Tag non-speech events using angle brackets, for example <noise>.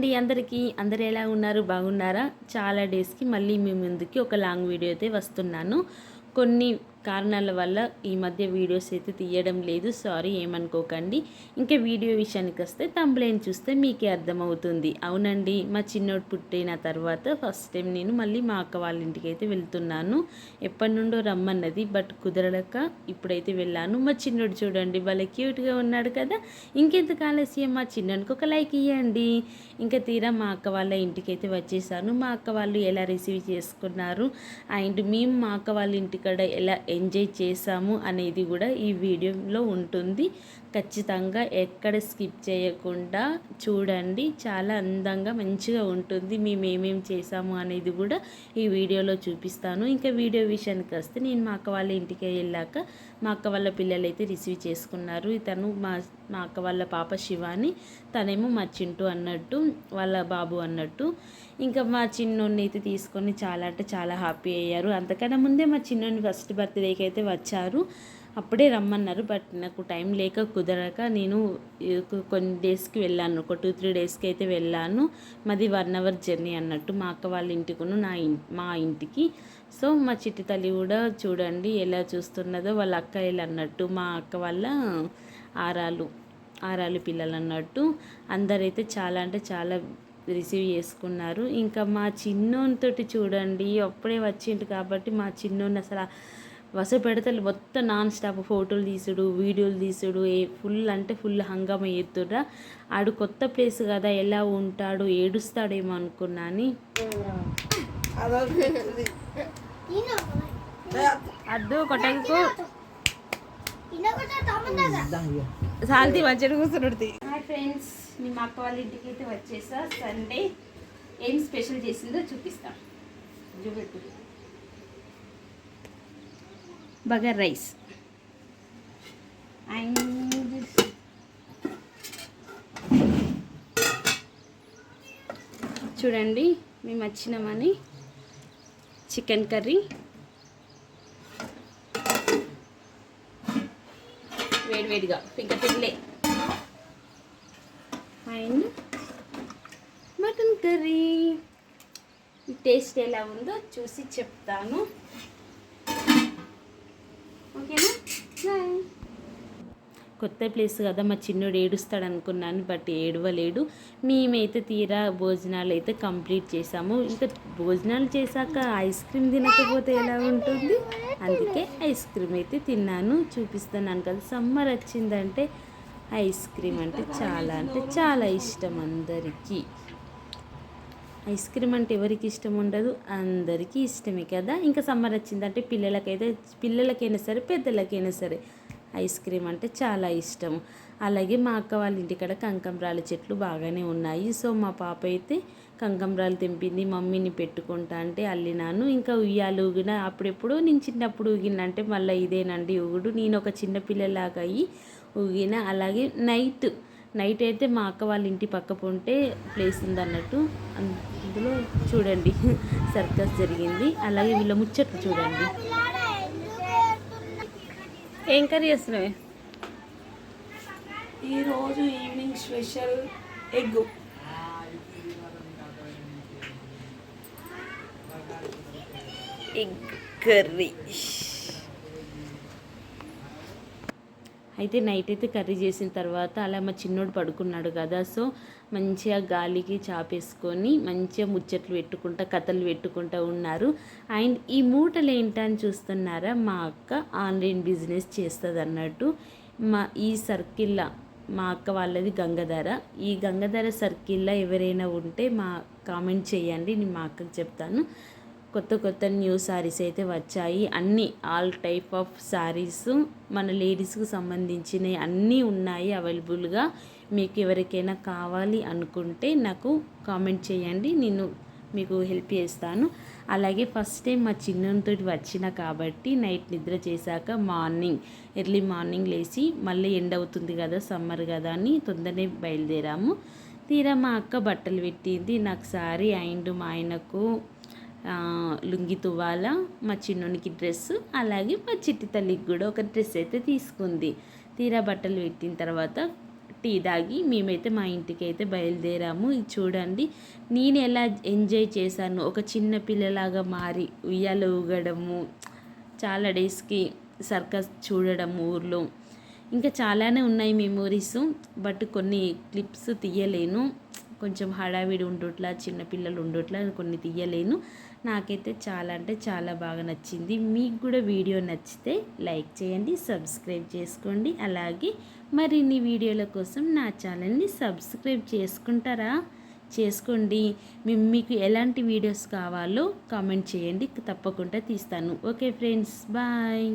అండి అందరికీ. అందరు ఎలా ఉన్నారు? బాగున్నారా? చాలా డేస్కి మళ్ళీ మీ ముందుకి ఒక లాంగ్ వీడియో అయితే వస్తున్నాను. కొన్ని కారణాల వల్ల ఈ మధ్య వీడియోస్ అయితే తీయడం లేదు. సారీ ఏమనుకోకండి. ఇంకా వీడియో విషయానికి వస్తే తమ్ములైన చూస్తే మీకే అర్థమవుతుంది. అవునండి మా చిన్నోడు పుట్టిన తర్వాత ఫస్ట్ టైం నేను మళ్ళీ మా అక్క వాళ్ళ ఇంటికి అయితే వెళ్తున్నాను. ఎప్పటి నుండో రమ్మన్నది బట్ కుదరలేక ఇప్పుడైతే వెళ్ళాను. మా చిన్నోడు చూడండి భలే క్యూట్గా ఉన్నాడు కదా. ఇంకెందుకు ఆలస్యం? మా చిన్నోడికి ఒక లైక్ ఇవ్వండి ఇంకా తీరా మా అక్క వాళ్ళ ఇంటికి అయితే వచ్చేసాను. మా అక్క వాళ్ళు ఎలా రిసీవ్ చేసుకున్నారు? అండ్ మేము మా అక్క వాళ్ళ ఇంటికాడ ఎలా ఎంజాయ్ చేసాము అనేది కూడా ఈ వీడియోలో ఉంటుంది. ఖచ్చితంగా ఎక్కడ స్కిప్ చేయకుండా చూడండి. చాలా అందంగా మంచిగా ఉంటుంది. మేము ఏమేమి చేసాము అనేది కూడా ఈ వీడియోలో చూపిస్తాను. ఇంకా వీడియో విషయానికి వస్తే నేను మా అక్క వాళ్ళ ఇంటికి వెళ్ళాక మా అక్క వాళ్ళ పిల్లలు అయితే రిసీవ్ చేసుకున్నారు. తను మా మా అక్క వాళ్ళ పాప శివాని తనేమో మా చింటూ అన్నట్టు వాళ్ళ బాబు అన్నట్టు. ఇంకా మా చిన్నోడిని అయితే తీసుకొని చాలా అంటే చాలా హ్యాపీ అయ్యారు. అంతకన్నా ముందే మా చిన్నోడిని ఫస్ట్ బర్త్డేకి అయితే వచ్చారు. అప్పుడే రమ్మన్నారు బట్ నాకు టైం లేక కుదరక నేను కొన్ని డేస్కి వెళ్ళాను. ఒక టూ త్రీ డేస్కి అయితే వెళ్ళాను. మాది వన్ అవర్ జర్నీ అన్నట్టు మా అక్క వాళ్ళ ఇంటికును నా మా ఇంటికి. సో మా చిట్టి తల్లి కూడా చూడండి ఎలా చూస్తున్నదో వాళ్ళ అక్కయ్యలు అన్నట్టు మా అక్క వాళ్ళ ఆరాలు ఆరాలు పిల్లలు అన్నట్టు అందరైతే చాలా అంటే చాలా రిసీవ్ చేసుకున్నారు. ఇంకా మా చిన్నోనితోటి చూడండి అప్పుడే వచ్చిండు కాబట్టి మా చిన్నోని అసలు వస పెడతలు మొత్తం నాన్ స్టాప్ ఫోటోలు తీసుడు వీడియోలు తీసుడు ఏ ఫుల్ అంటే ఫుల్ హంగమ ఎత్తుర్రా ఆడు కొత్త ప్లేస్ కదా ఎలా ఉంటాడు ఏడుస్తాడేమో అనుకున్నాని అద్దు కొట్టకు సాల్తీ మంచిగా కూర్చుంటుంది హాయ్ ఫ్రెండ్స్ మీ మా అక్క వాళ్ళ ఇంటికి అయితే వచ్చేసా. సండే ఏం స్పెషల్ చేసిందో చూపిస్తాం. చూపెట్టు. Bugger rice. అండ్ చూడండి మేము వచ్చినామని చికెన్ కర్రీ. వేడివేడిగా ఇంకా తినలే అండ్ మటన్ కర్రీ. టేస్ట్ ఎలా ఉందో చూసి చెప్తాను. ఓకేనా? బాయ్ కొత్త ప్లేస్ కదా మా చిన్నోడు ఏడుస్తాడు అనుకున్నాను బట్ ఏడవలేడు. మేమైతే తీరా భోజనాలు అయితే కంప్లీట్ చేసాము. ఇంకా భోజనాలు చేశాక ఐస్ క్రీమ్ తినకపోతే ఎలా ఉంటుంది? అందుకే ఐస్ క్రీమ్ అయితే తిన్నాను. చూపిస్తున్నాను కదా సమ్మర్ వచ్చిందంటే ఐస్ క్రీమ్ అంటే చాలా అంటే చాలా ఇష్టం అందరికీ. ఐస్ క్రీమ్ అంటే ఎవరికి ఇష్టం ఉండదు అందరికీ ఇష్టమే కదా. ఇంకా సమ్మర్ వచ్చిందంటే పిల్లలకైతే పిల్లలకైనా సరే పెద్దలకైనా సరే ఐస్ క్రీమ్ అంటే చాలా ఇష్టం. అలాగే మా అక్క వాళ్ళ ఇంటికాడ కంకంబ్రాల చెట్లు బాగానే ఉన్నాయి. సో మా పాప అయితే కంకంబ్రాలు తెంపింది మమ్మీని పెట్టుకుంటా అంటే అల్లినాను. ఇంకా ఉయ్యాలు ఊగిన అప్పుడెప్పుడు నేను చిన్నప్పుడు ఊగిన అంటే మళ్ళీ ఇదేనండి ఊగుడు. నేను ఒక చిన్న పిల్లలాగా అయ్యి ఊగిన. అలాగే నైట్ నైట్ అయితే మా అక్క వాళ్ళ ఇంటి పక్క ఉంటే ప్లేస్ ఉందన్నట్టు. అందులో చూడండి <laughs> సర్కస్ జరిగింది. అలాగే వీళ్ళ ముచ్చట్లు చూడండి. ఏం కర్రీ చేస్తున్నావే? ఈరోజు evening special egg. Egg curry. అయితే నైట్ అయితే కర్రీ చేసిన తర్వాత అలా మా చిన్నోడు పడుకున్నాడు కదా సో మంచిగా గాలికి చాపేసుకొని మంచిగా ముచ్చట్లు పెట్టుకుంటా కథలు పెట్టుకుంటూ ఉన్నారు. అండ్ ఈ మూటలు ఏంటని చూస్తున్నారా? మా అక్క ఆన్లైన్ బిజినెస్ చేస్తుంది అన్నట్టు మా ఈ సర్కిల్లో మా అక్క వాళ్ళది గంగధర. ఈ గంగధర సర్కిల్లో ఎవరైనా ఉంటే మా కామెంట్ చేయండి నేను మా అక్కకి చెప్తాను. కొత్త కొత్త న్యూ శారీస్ అయితే వచ్చాయి. అన్నీ ఆల్ టైప్ ఆఫ్ శారీస్ మన లేడీస్కి సంబంధించినవి అన్నీ ఉన్నాయి అవైలబుల్గా మీకు ఎవరికైనా కావాలి అనుకుంటే నాకు కామెంట్ చేయండి. నేను మీకు హెల్ప్ చేస్తాను. అలాగే ఫస్ట్ టైం మా చిన్నతో వచ్చిన కాబట్టి నైట్ నిద్ర చేశాక మార్నింగ్ ఎర్లీ మార్నింగ్ లేచి మళ్ళీ ఎండ్ అవుతుంది కదా సమ్మర్ కదా అని తొందరనే బయలుదేరాము. తీరా మా అక్క బట్టలు పెట్టింది. నాకు సారీ అండ్ మా ఆయనకు లుంగి తువాల మా చిన్నోనికి డ్రెస్ అలాగే మా చిట్టి తల్లికి కూడా ఒక డ్రెస్ అయితే తీసుకుంది. తీరా బట్టలు పెట్టిన తర్వాత టీ తాగి మేమైతే మా ఇంటికి అయితే బయలుదేరాము. ఇది చూడండి నేను ఎలా ఎంజాయ్ చేశాను. ఒక చిన్న పిల్లలాగా మారి ఉయ్యాల ఊగడము చాలా డేస్కి సర్కస్ చూడడం ఊర్లో. ఇంకా చాలానే ఉన్నాయి మెమోరీస్ బట్ కొన్ని క్లిప్స్ తీయలేను. కొంచెం హడావిడి ఉండుట్లా చిన్నపిల్లలు ఉండుట్లా కొన్ని తీయలేను. నాకైతే చాలా అంటే చాలా బాగా నచ్చింది. మీకు కూడా వీడియో నచ్చితే లైక్ చేయండి సబ్స్క్రైబ్ చేసుకోండి. అలాగే మరిన్ని వీడియోల కోసం నా ఛానల్ని సబ్స్క్రైబ్ చేసుకుంటారా? చేసుకోండి. మేము మీకు ఎలాంటి వీడియోస్ కావాలో కామెంట్ చేయండి. తప్పకుండా తీస్తాను. Okay friends bye.